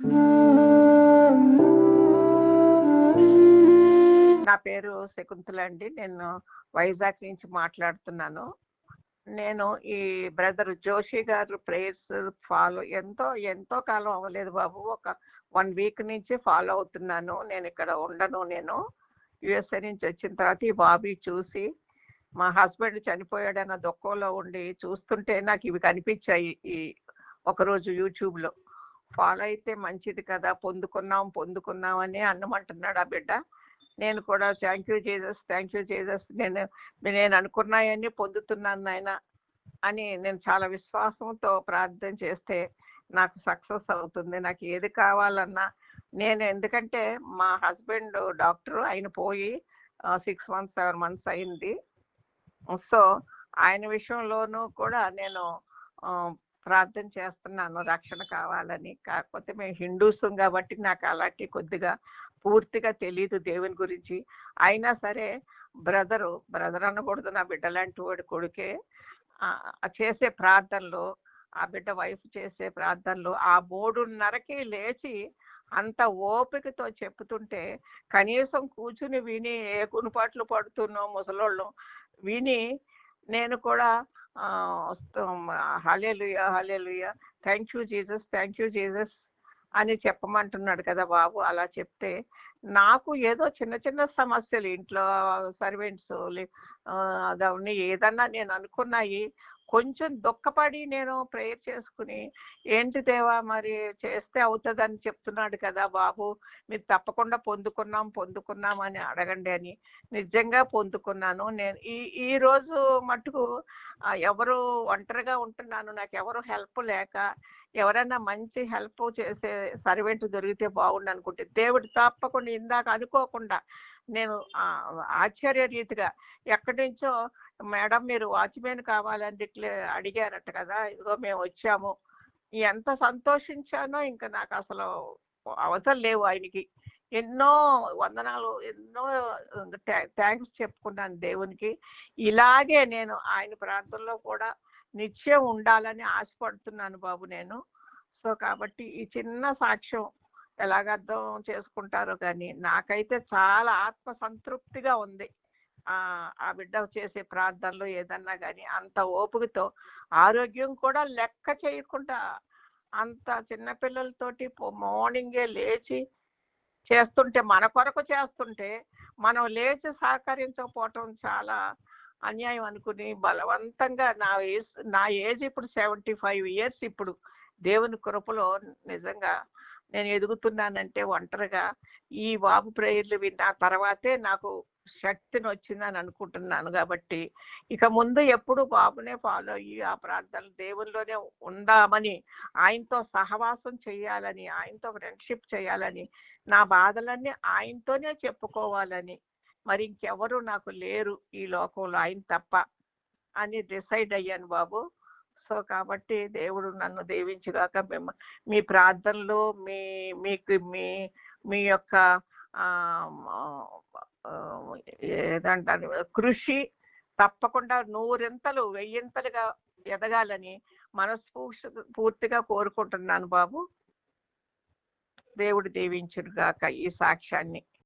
నా పేరు శకుంతల అండి. నేను వైజాగ్ నుంచి మాట్లాడుతున్నాను. నేను ఈ బ్రదర్ జోషి గారు ప్రేయర్స్ ఫాలో ఎంతో ఎంతో కాలం అవ్వలేదు బాబు. ఒక వన్ వీక్ నుంచి ఫాలో అవుతున్నాను. నేను ఇక్కడ ఉండను నేను. యూఎస్ఏ నుంచి వచ్చిన తర్వాత ఈ బాబీ చూసి, మా హస్బెండ్ చనిపోయాడన్న దుఃఖంలో ఉండి చూస్తుంటే నాకు ఇవి కనిపించాయి. ఈ ఒకరోజు యూట్యూబ్‌లో. ఫాలో అయితే మంచిది కదా! పొందుకున్నాం, పొందుకున్నాం అని అన్నమంటున్నాడు ఆ బిడ్డ. నేను కూడా thank you Jesus, thank you Jesus నేను నేను అనుకున్నాయని పొందుతున్నాను నాయన అని నేను చాలా విశ్వాసంతో ప్రార్థన చేస్తే నాకు సక్సెస్ అవుతుంది. నాకు ఏది కావాలన్నా నేను ఎందుకంటే మా హస్బెండ్ డాక్టర్ ఆయన పోయి సిక్స్ మంత్స్, సెవెన్ మంత్స్ అయింది. సో, ఆయన విషయంలోనూ కూడా నేను ప్రార్థన చేస్తున్నాను రక్షణ కావాలని. కాకపోతే మేము హిందూసం కాబట్టి నాకు అలాంటి కొద్దిగా పూర్తిగా తెలియదు దేవుని గురించి. అయినా సరే బ్రదరు, బ్రదర్ అనకూడదు నా బిడ్డ లాంటి కొడుకే. చేసే ప్రార్థనలు, ఆ బిడ్డ వైఫ్ చేసే ప్రార్థనలు, ఆ 3:30కి లేచి అంత ఓపికతో చెప్తుంటే కనీసం కూర్చుని విని ఏ గుణపాట్లు పడుతున్నో ముసలోళ్ళం విని నేను కూడా hallelujah hallelujah thank you Jesus, thank you Jesus అని చెప్పమంటున్నాడు కదా బాబు! అలా చెప్తే నాకు ఏదో చిన్న చిన్న సమస్యలు ఇంట్లో సర్వెంట్స్ లే అదవన్నీ ఏదన్నా నేను అనుకున్నాయి కొంచెం దుఃఖపడి నేను ప్రేయర్ చేసుకుని, ఏంటి దేవా మరి చేస్తే అవుతుందని చెప్తున్నాడు కదా బాబు! మీరు తప్పకుండా పొందుకున్నాం, పొందుకున్నాం అని అడగండి అని. నిజంగా పొందుకున్నాను. నేను ఈ ఈరోజు రోజు మటుకు ఎవరు ఒంటరిగా ఉంటున్నాను. నాకు ఎవరు హెల్ప్ లేక ఎవరైనా మంచి హెల్ప్ చేసే సర్వెంట్ దొరికితే బాగుండు అనుకుంటే దేవుడు తప్పకుండా ఇందాక అనుకోకుండా నేను ఆశ్చర్య రీతిగా ఎక్కడి నుంచో మేడం మీరు వాచ్‌మెన్ కావాలని డిక్లే అడిగారట కదా! ఇదిగో మేము వచ్చాము. ఎంత సంతోషించానో ఇంకా నాకు అసలు అవసరం లేవు ఆయనకి. ఎన్నో వందనాలు, ఎన్నో థ్యాంక్స్ చెప్పుకున్నాను దేవునికి. ఇలాగే నేను ఆయన ప్రాంతంలో కూడా నిత్యం ఉండాలని ఆశపడుతున్నాను బాబు నేను. సో, కాబట్టి ఈ చిన్న సాక్ష్యం ఎలాగ అర్థం చేసుకుంటారో కానీ నాకైతే చాలా ఆత్మ సంతృప్తిగా ఉంది. ఆ బిడ్డ చేసే ప్రార్థనలు ఏదన్నా కానీ అంత ఓపికతో ఆరోగ్యం కూడా లెక్క చేయకుండా అంత చిన్నపిల్లలతోటి మార్నింగే లేచి చేస్తుంటే మన కొరకు చేస్తుంటే, మనం లేచి సహకరించకపోవటం చాలా అన్యాయం అనుకుని బలవంతంగా నా ఏజ్ నా ఏజ్ ఇప్పుడు 75 ఇయర్స్ ఇప్పుడు. దేవుని కృపలో నిజంగా నేను ఎదుగుతున్నానంటే ఒంటరిగా ఈ బాబు ప్రేయర్లు విన్న తర్వాతే నాకు శక్తిని వచ్చిందని అనుకుంటున్నాను కాబట్టి ఇక ముందు ఎప్పుడు బాబునే ఫాలో అయ్యి ఆ ప్రార్థనలు దేవుల్లోనే ఉందామని, ఆయనతో సహవాసం చేయాలని, ఆయనతో ఫ్రెండ్‌షిప్ చేయాలని, నా బాధలన్నీ ఆయనతోనే చెప్పుకోవాలని, మరి ఇంకెవరు నాకు లేరు ఈ లోకంలో ఆయన తప్ప అని డిసైడ్ అయ్యాను బాబు. సో, కాబట్టి దేవుడు నన్ను దీవించుగాక. మేము మీ ప్రార్థనలు మీ మీకు మీ మీ యొక్క ఏదంటారు కృషి తప్పకుండా నూరింతలు, వెయ్యింతలుగా ఎదగాలని మనస్ఫూర్తి పూర్తిగా కోరుకుంటున్నాను బాబు. దేవుడు దీవించుగాక ఈ సాక్ష్యాన్ని.